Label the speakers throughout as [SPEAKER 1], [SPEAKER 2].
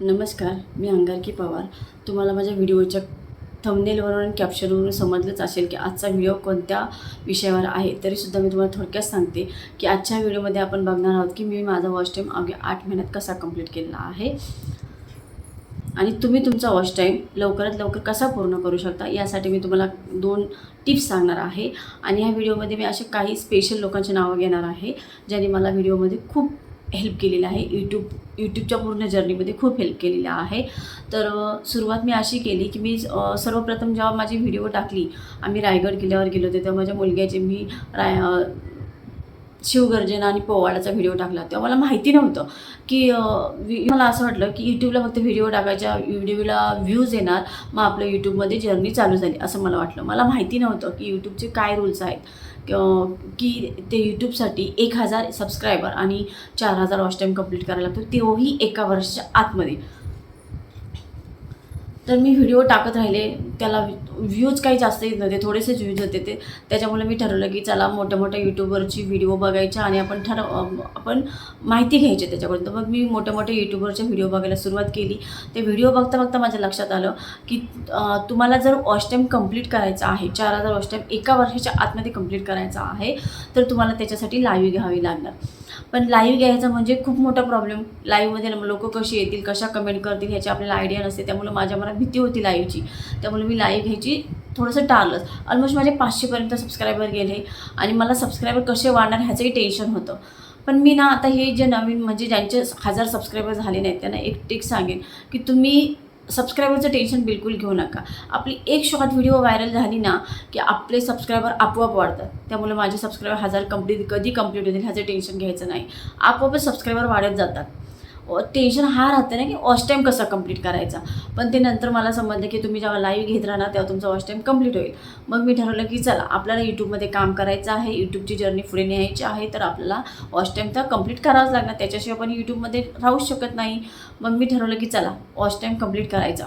[SPEAKER 1] नमस्कार मी अंगारकी पवार. तुम्हाला माझ्या व्हिडिओच्या थंबनेलवरून आणि कॅप्शनवरून समजलंच असेल की आजचा व्हिडिओ कोणत्या विषयावर आहे. तरीसुद्धा मी तुम्हाला थोडक्यात सांगते की आजच्या व्हिडिओमध्ये आपण बघणार आहोत की मी माझा वॉच टाईम अवघ्या आठ महिन्यात कसा कंप्लीट केलेला आहे. आणि तुम्ही तुमचा वॉच टाईम लवकरात लवकर कसा पूर्ण करू शकता यासाठी मी तुम्हाला दोन टिप्स सांगणार आहे. आणि ह्या व्हिडिओमध्ये मी असे काही स्पेशल लोकांची नावं घेणार आहे ज्यांनी मला व्हिडिओमध्ये खूप हेल्प केलेलं आहे. यूट्यूब यूट्यूबच्या पूर्ण जर्नीमध्ये खूप हेल्प केलेला आहे. तर सुरुवात मी अशी केली की मी सर्वप्रथम जेव्हा माझी व्हिडिओ टाकली आम्ही रायगड किल्ल्यावर गेलो होते तेव्हा माझ्या मुलग्याचे मी राय शिवगर्जना आणि पोवाडाचा व्हिडिओ टाकला. तेव्हा मला माहिती नव्हतं की मला असं वाटलं की यूट्यूबला फक्त व्हिडिओ टाकायच्या व्हिडिओला व्ह्यूज येणार मग आपलं यूट्यूबमध्ये जर्नी चालू झाली असं मला वाटलं. मला माहिती नव्हतं की यूट्यूबचे काय रूल्स आहेत. की ते यूट्यूबसाठी एक हजार सबस्क्रायबर आणि चार हजार वॉच टाईम कंप्लीट करायला लागतो तेही एका वर्षाच्या आतमध्ये. तर मी व्हिडिओ टाकत राहिले. त्याला व्ह्यूज काही जास्त येत नव्हते थोडेसेच व्ह्यूज होते ते. त्याच्यामुळे मी ठरवलं की चला मोठ्या मोठ्या यूट्यूबरची व्हिडिओ बघायच्या आणि आपण ठरव आपण माहिती घ्यायची त्याच्याकडून. तर मग मी मोठ्या मोठ्या यूट्यूबरच्या व्हिडिओ बघायला सुरुवात केली. ते व्हिडिओ बघता बघता माझ्या लक्षात आलं की तुम्हाला जर वॉश टाईम कंप्लीट करायचा आहे चार हजार वॉश टाईम एका वर्षाच्या आतमध्ये कंप्लीट करायचा आहे तर तुम्हाला त्याच्यासाठी लाईव्ह घ्यावी लागणार. पण लाईव्ह घ्यायचं म्हणजे खूप मोठा प्रॉब्लेम लाईव्हमध्ये लोक कशी येतील कशा कमेंट करतील ह्याची आपल्याला आयडिया नसते. त्यामुळे माझ्या मनात भीती होती लाईव्हची त्यामुळे मी लाईव्ह घ्यायची थोडंसं टाळलंच. ऑलमोस्ट माझे पाचशेपर्यंत सबस्क्रायबर गेले आणि मला सबस्क्रायबर कसे वाढणार ह्याचंही टेन्शन होतं. पण मी ना आता हे जे नवीन म्हणजे ज्यांचे हजार सबस्क्रायबर झाले नाहीत त्यांना एक टिक सांगेन की तुम्ही सबस्क्रायबरचं टेन्शन बिलकुल घेऊ नका. आपली एक शॉर्ट व्हिडिओ व्हायरल झाली ना की आपले सबस्क्रायबर आपोआप वाढतात. त्यामुळे माझे सबस्क्रायबर हजार कंप्लीट कधी कंप्लीट होतील ह्याचं टेन्शन घ्यायचं नाही. आपोआपच सबस्क्रायबर वाढत जातात. टेन्शन हा राहतं ना की वॉच टाईम कसा कंप्लीट करायचा? पण ते नंतर मला समजलं की तुम्ही जेव्हा लाईव्ह घेत राहणार तेव्हा तुमचा वॉच टाईम कंप्लीट होईल. मग मी ठरवलं की चला आपल्याला यूट्यूबमध्ये काम करायचं आहे यूट्यूबची जर्नी पुढे न्यायची आहे तर आपल्याला वॉच टाईम तर कंप्लीट करावाच लागणार. त्याच्याशिवाय आपण यूट्यूबमध्ये राहूच शकत नाही. मग मी ठरवलं की चला वॉच टाईम कंप्लीट करायचा.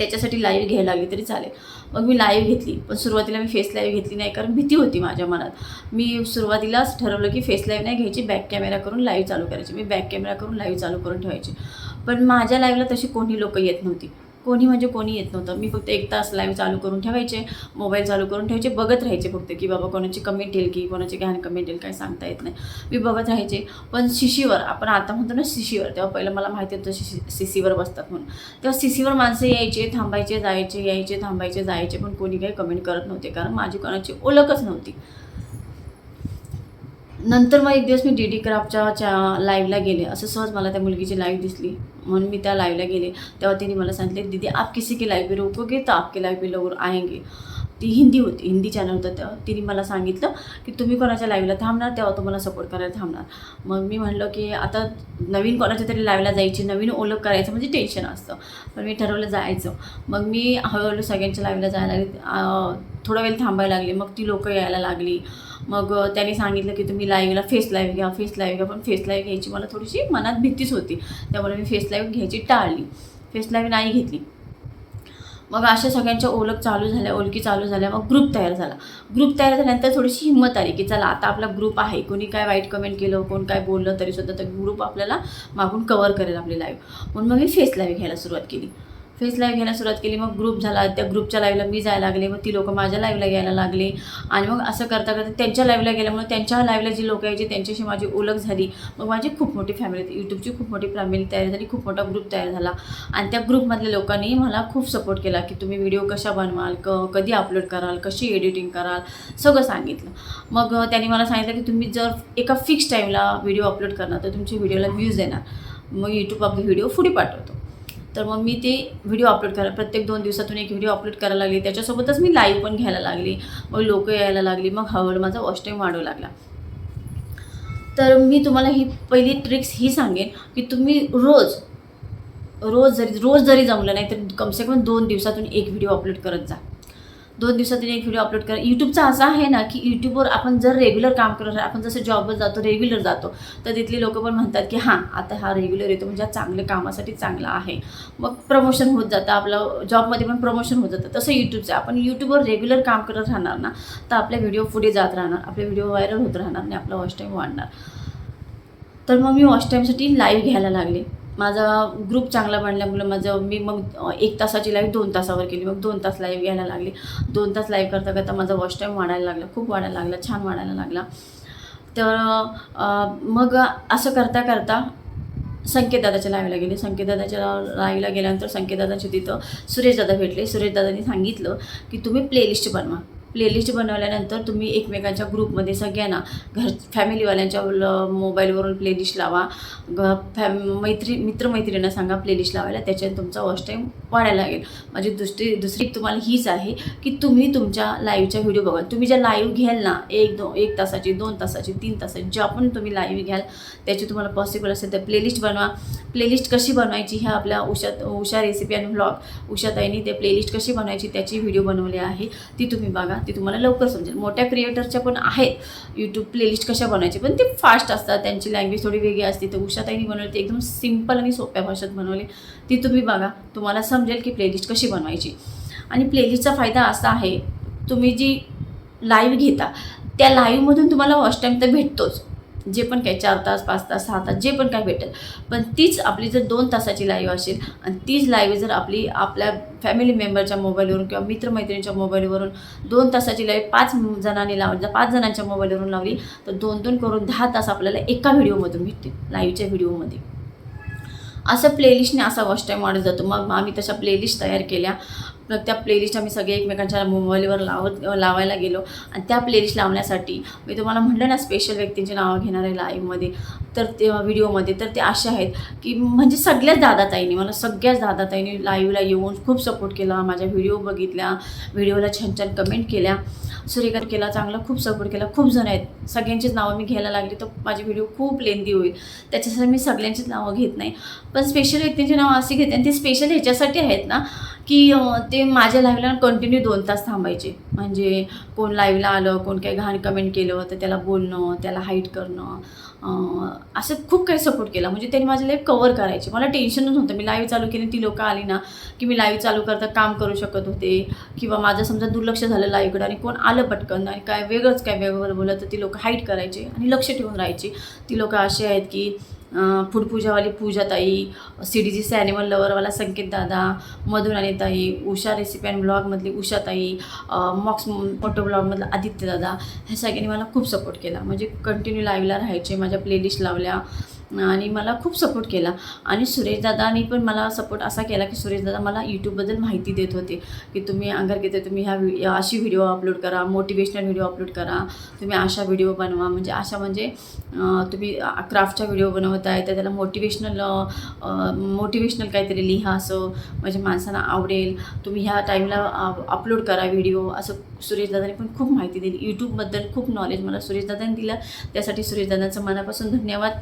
[SPEAKER 1] त्याच्यासाठी लाईव्ह घ्यायला लागली तरी चालेल. मग मी लाईव्ह घेतली पण सुरुवातीला मी फेस लाईव्ह घेतली नाही कारण भीती होती माझ्या मनात. मी सुरुवातीलाच ठरवलं की फेस लाईव्ह नाही घ्यायची बॅक कॅमेरा करून लाईव्ह चालू करायची. मी बॅक कॅमेरा करून लाईव्ह चालू करून ठेवायची. पण माझ्या लाईव्हला तशी कोणी लोक येत नव्हती. कोणी म्हणजे कोणी येत नव्हतं. मी फक्त एक तास लाईव्ह चालू करून ठेवायचे मोबाईल चालू करून ठेवायचे बघत राहायचे फक्त की बाबा कोणाची कमेंट येईल की कोणाची घाण कमेंट येईल काय सांगता येत नाही. मी बघत राहायचे. पण शिशीवर आपण आता म्हणतो ना शिशीवर तेव्हा पहिलं मला माहिती होतं शिशी शिसीवर बसतात म्हणून. तेव्हा शिसीवर माणसं यायचे थांबायचे जायचे यायचे थांबायचे जायचे पण कोणी काही कमेंट करत नव्हते. कारण माझी कोणाची ओळखच नव्हती. नंतर मग एक दिवस मी डी डी क्राफ्टच्या च्या लाईव्हला गेले. असं सहज मला त्या मुलगीची लाईव्ह दिसली. म्हणून मी त्या लाईव्हला गेले. तेव्हा तिने मला सांगितले दीदी आप किसी की लाईव्ह भी रोकोगे तर आपके लाईव्ह भी लोक आएंगे. ती हिंदी होती हिंदी चॅनल होतं तेव्हा. तिने मला सांगितलं की तुम्ही कोणाच्या लाईव्हला थांबणार? तेव्हा तुम्हाला सपोर्ट करायला थांबणार. मग मी म्हणलं की आता नवीन कोणाच्या तरी लाईव्हला जायची नवीन ओळख करायचं म्हणजे टेन्शन असतं. पण मी ठरवलं जायचं. मग मी हळूहळू सगळ्यांच्या लाईव्हला जायला थोडा वेळ थांबायला लागली. मग ती लोकं यायला लागली. मग त्याने त्यांनी सांगितलं की तुम्ही लाईव्हला फेस लाईव्ह घ्या फेस लाईव्ह घ्या. पण फेस लाईव्ह घ्यायची मला थोडीशी मनात भीतीच होती. त्यामुळे मी फेस लाईव्ह घ्यायची टाळली. फेस लाईव्ह नाही घेतली. मग अशा सगळ्यांच्या ओळख चालू झाल्या ओळखी चालू झाल्या. मग ग्रुप तयार झाला. ग्रुप तयार झाल्यानंतर थोडीशी हिंमत आली की चला आता आपला ग्रुप आहे. कोणी काय वाईट कमेंट केलं कोण काय बोललं तरीसुद्धा तर ग्रुप आपल्याला मागून कवर करेल आपली लाईव्ह म्हणून मग मी फेस लाईव्ह घ्यायला सुरुवात केली. फेस लाईव्ह घ्यायला सुरुवात केली मग ग्रुप झाला. त्या ग्रुपच्या लाईव्हला मी जायला लागले मग ती लोकं माझ्या लाईव्हला यायला लागले. आणि मग असं करता करता त्यांच्या लाईव्हला गेल्यामुळे त्यांच्या लाईव्हला जी लोकं यायची त्यांच्याशी माझी ओळख झाली. मग माझी खूप मोठी फॅमिली यूट्यूबची खूप मोठी फॅमिली तयार झाली खूप मोठा ग्रुप तयार झाला. आणि त्या ग्रुपमधल्या लोकांनी मला खूप सपोर्ट केला की तुम्ही व्हिडिओ कशा बनवाल क कधी अपलोड कराल कशी एडिटिंग कराल सगळं सांगितलं. मग त्यांनी मला सांगितलं की तुम्ही जर एका फिक्स टाईमला व्हिडिओ अपलोड करणार तर तुमच्या व्हिडिओला व्ह्यूज येणार. मग यूट्यूब आपले व्हिडिओ पुढे पाठवतो. तर मग मी ते व्हिडिओ अपलोड करा प्रत्येक दोन दिवसातून एक व्हिडिओ अपलोड करायला लागली. त्याच्यासोबतच मी लाईव्ह पण घ्यायला लागली. मग लोक यायला लागली. मग हळूहळू माझा वॉच टाईम वाढू लागला. तर मी तुम्हाला ही पहिली ट्रिक्स ही सांगेन की तुम्ही रोज रोज जरी रोज जरी जमलं नाही तर कमसे कम दोन दिवसातून एक व्हिडिओ अपलोड करत जा. दोन दिवसातून एक व्हिडिओ अपलोड करा. यूट्यूबचा असा आहे ना की यूट्यूबवर आपण जर रेग्युलर काम करत आपण जसं जॉबवर जातो रेग्युलर जातो तर तिथली लोक पण म्हणतात की हां आता हा रेग्युलर येतो म्हणजे हा चांगल्या कामासाठी चांगला आहे. मग प्रमोशन होत जातं आपलं जॉबमध्ये पण प्रमोशन होत जातं. तसं यूट्यूबचं आपण यूट्यूबवर रेग्युलर काम करत राहणार ना तर आपले व्हिडिओ पुढे जात राहणार आपले व्हिडिओ व्हायरल होत राहणार आणि आपला वॉच टाईम वाढणार. तर मग मी वॉच टाईमसाठी लाईव्ह घ्यायला लागले. माझा ग्रुप चांगला बनल्यामुळे माझं मी मग एक तासाची लाईव्ह दोन तासावर केली. मग दोन तास लाईव्ह यायला लागली. दोन तास लाईव्ह करता करता माझा वॉच टाईम वाढायला लागला. खूप वाढायला लागला. छान वाढायला लागला. तर मग असं करता करता संकेतदादाच्या लाईव्हला गेले. संकेतदादाच्या लाईव्हला गेल्यानंतर संकेतदादाच्या तिथं सुरेशदादा भेटले. सुरेशदादांनी सांगितलं की तुम्ही प्लेलिस्ट बनवा. प्लेलिस्ट बनवल्यानंतर तुम्ही एकमेकांच्या ग्रुपमध्ये सगळ्यांना घर फॅमिलीवाल्यांच्या मोबाईलवरून प्लेलिस्ट लावा. ग फॅम मैत्री मित्रमैत्रिणींना सांगा प्लेलिस्ट लावायला त्याच्याने तुमचा वॉच टाईम वाढायला लागेल. माझी दुसरी दुसरी तुम्हाला हीच आहे की तुम्ही तुमच्या लाईव्हच्या व्हिडिओ बघा. तुम्ही ज्या लाईव्ह घ्याल ना एक दो एक तासाची दोन तासाची तीन तासाची ज्या पण तुम्ही लाईव्ह घ्याल त्याची तुम्हाला पॉसिबल असेल तर प्लेलिस्ट बनवा. प्लेलिस्ट कशी बनवायची ह्या आपल्या उषा उषा रेसिपी आणि ब्लॉग उषाताईंनी ते प्लेलिस्ट कशी बनवायची त्याची व्हिडिओ बनवली आहे ती तुम्ही बघा. ती तुम्हाला लवकर समजेल. मोठ्या क्रिएटरच्या पण आहेत. यूट्यूब प्लेलिस्ट कशा बनवायची पण ते फास्ट असतात. त्यांची लँग्वेज थोडी वेगळी असते. तर उषाताईनी बनवली ती एकदम सिंपल आणि सोप्या भाषेत बनवली. ती तुम्ही बघा. तुम्हाला समजेल की प्लेलिस्ट कशी बनवायची. आणि प्लेलिस्टचा फायदा असा आहे तुम्ही जी लाईव्ह घेता त्या लाईव्हमधून तुम्हाला वॉच टाईम तर भेटतोच. जे पण काही चार तास पाच तास सहा तास जे पण काय भेटेल. पण तीच आपली जर दोन तासाची लाईव्ह असेल आणि तीच लाईव्ह जर आपली आपल्या फॅमिली मेंबरच्या मोबाईलवरून किंवा मित्रमैत्रिणीच्या मोबाईलवरून दोन तासाची लाईव्ह पाच जणांनी लावली जर पाच जणांच्या मोबाईलवरून लावली तर दोन दोन करून दहा तास आपल्याला एका व्हिडिओमधून भेटते लाईव्हच्या व्हिडिओमध्ये असं प्लेलिस्टने असा वॉच टाईम वाढत जातो. मग आम्ही तशा प्लेलिस्ट तयार केल्या. त्या प्लेलिस्ट आम्ही सगळे एकमेकांच्या मोबाईलवर लावत लावायला गेलो. आणि त्या प्लेलिस्ट लावण्यासाठी मी तुम्हाला म्हटलं ना स्पेशल व्यक्तींची नावं घेणार आहे लाईव्हमध्ये तर ते व्हिडिओमध्ये तर ते असे आहेत की म्हणजे सगळ्याच दादाताईंनी मला सगळ्याच दादाताईंनी लाईव्हला येऊन खूप सपोर्ट केला. माझ्या व्हिडिओ बघितल्या व्हिडिओला छान छान कमेंट केल्या. सुरेखा केला चांगला खूप सपोर्ट केला. खूप जण आहेत. सगळ्यांचीच नावं मी घ्यायला लागली तर माझी व्हिडिओ खूप लेंदी होईल. त्याच्यासाठी मी सगळ्यांचीच नावं घेत नाही. पण स्पेशल व्यक्तींची नावं अशी घेते आणि ते स्पेशल ह्याच्यासाठी आहेत ना की ते ते माझ्या लाईव्हला कंटिन्यू दोन तास थांबायचे. म्हणजे कोण लाईव्हला आलं कोण काही घाण कमेंट केलं तर त्याला बोलणं त्याला हाईट करणं असं खूप काही सपोर्ट केला. म्हणजे त्यांनी माझी लाईव्ह कवर करायची. मला टेन्शनच नव्हतं. मी लाईव्ह चालू केली ती लोकं आली ना की मी लाईव्ह चालू करता काम करू शकत होते. किंवा माझं समजा दुर्लक्ष झालं लाईव्हकडे आणि कोण आलं पटकन आणि काय वेगळंच काय वेगळं बोललं तर ती लोकं हाईट करायची आणि लक्ष ठेवून राहायची. ती लोकं अशी आहेत की फूडपूजावाली पूजाताई सी डी जीचे ॲनिमल लवरवाला संकेत दादा मधुराणीताई उषा रेसिपी अँड ब्लॉगमधली उषाताई मॉक्स फोटो ब्लॉगमधला आदित्य दादा ह्या सगळ्यांनी मला खूप सपोर्ट केला. म्हणजे कंटिन्यू लाईव्हला राहायचे माझ्या प्लेलिस्ट लावल्या. आणि मला खूप सपोर्ट केला. आणि सुरेशदादानी पण मला सपोर्ट असा केला की सुरेशदादा मला यूट्यूबबद्दल माहिती देत होते की तुम्ही अंगार घेते तुम्ही ह्या व्हि- अशी व्हिडिओ अपलोड करा मोटिवेशनल व्हिडिओ अपलोड करा तुम्ही अशा व्हिडिओ बनवा. म्हणजे अशा म्हणजे तुम्ही क्राफ्टच्या व्हिडिओ बनवत आहे तर त्याला मोटिवेशनल मोटिवेशनल काहीतरी लिहा असं म्हणजे माणसांना आवडेल. तुम्ही ह्या टाईमला अपलोड करा व्हिडिओ असं सुरेशदादांनी पण खूप माहिती दिली. यूट्यूबबद्दल खूप नॉलेज मला सुरेशदादाने दिलं. त्यासाठी सुरेशदादांचं मनापासून धन्यवाद.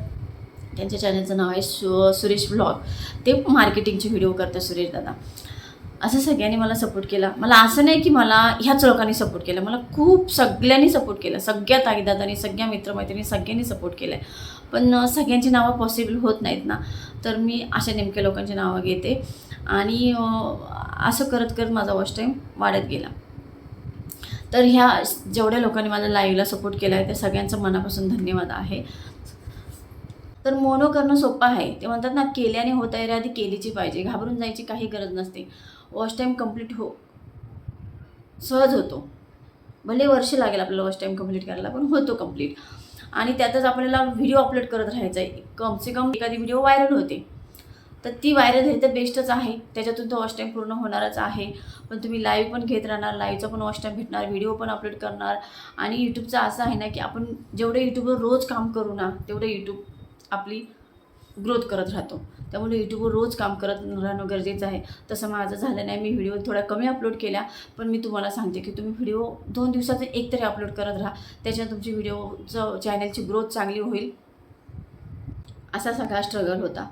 [SPEAKER 1] त्यांच्या चॅनलचं नाव आहे सु सुरेश ब्लॉग ते मार्केटिंगचे व्हिडिओ करतात सुरेश दादा. असं सगळ्यांनी मला सपोर्ट केला. मला असं नाही की मला ह्याच लोकांनी सपोर्ट केला. मला खूप सगळ्यांनी सपोर्ट केला. सगळ्या ताईदादांनी सगळ्या मित्रमैत्रिणी सगळ्यांनी सपोर्ट केला आहे पण सगळ्यांची नावं पॉसिबल होत नाहीत ना. तर मी अशा नेमक्या लोकांची नावं घेते. आणि असं करत करत माझा वॉच टाईम वाढत गेला. तर ह्या जेवढ्या लोकांनी माझ्या लाईव्हला सपोर्ट केला आहे त्या सगळ्यांचं मनापासून धन्यवाद आहे. तर मोनो करणं सोपं आहे. ते म्हणतात ना केल्याने होत आहे आधी केलीची पाहिजे. घाबरून जायची काही गरज नसते. वॉश टाईम कंप्लीट हो सहज होतो. भले वर्ष लागेल आपल्याला वॉच टाईम कंप्लीट करायला पण होतो कंप्लीट आणि त्यातच आपल्याला व्हिडिओ अपलोड करत राहायचा आहे कमसे कम एखादी व्हिडिओ व्हायरल होते. तर ती व्हायरल झाली तर बेस्टच आहे. त्याच्यातून तो वॉच टाईम पूर्ण होणारच आहे. पण तुम्ही लाईव्ह पण घेत राहणार लाईव्हचा पण वॉच टाईम भेटणार व्हिडिओ पण अपलोड करणार. आणि यूट्यूबचं असं आहे ना की आपण जेवढे यूट्यूबवर रोज काम करू ना तेवढं यूट्यूब आपली ग्रोथ करत राहतो. त्यामुळे यूट्यूबवर रोज काम करत राहणं गरजेचं आहे. तसं माझं झालं नाही मी व्हिडिओ थोड्या कमी अपलोड केल्या पण मी तुम्हाला सांगते की तुम्ही व्हिडिओ दोन दिवसाचे एक तरी अपलोड करत राहा. त्याच्यात तुमची व्हिडिओचं चॅनलची ग्रोथ चांगली होईल. असा सगळा स्ट्रगल होता.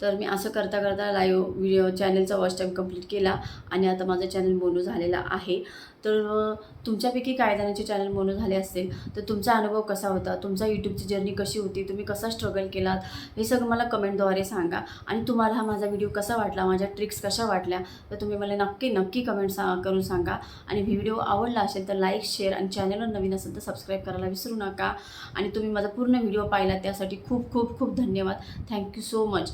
[SPEAKER 1] तर मी असं करता करता लाईव्ह व्हिडिओ चॅनलचा वॉच टाईम कंप्लीट केला आणि आता माझं चॅनल मोनो झालेला आहे. तर तुमच्यापैकी काय जणांचे चॅनल मोनो झाले असतील तर तुमचा अनुभव कसा होता? तुमचा यूट्यूबची जर्नी कशी होती? तुम्ही कसा स्ट्रगल केलात? हे सगळं मला कमेंटद्वारे सांगा. आणि तुम्हाला हा माझा व्हिडिओ कसा वाटला? माझ्या ट्रिक्स कशा वाटल्या? तर तुम्ही मला नक्की नक्की कमेंट सा करून सांगा. आणि व्हिडिओ आवडला असेल तर लाईक शेअर आणि चॅनलवर नवीन असेल तर सबस्क्राईब करायला विसरू नका. आणि तुम्ही माझा पूर्ण व्हिडिओ पाहिला त्यासाठी खूप खूप खूप धन्यवाद थँक्यू सो मच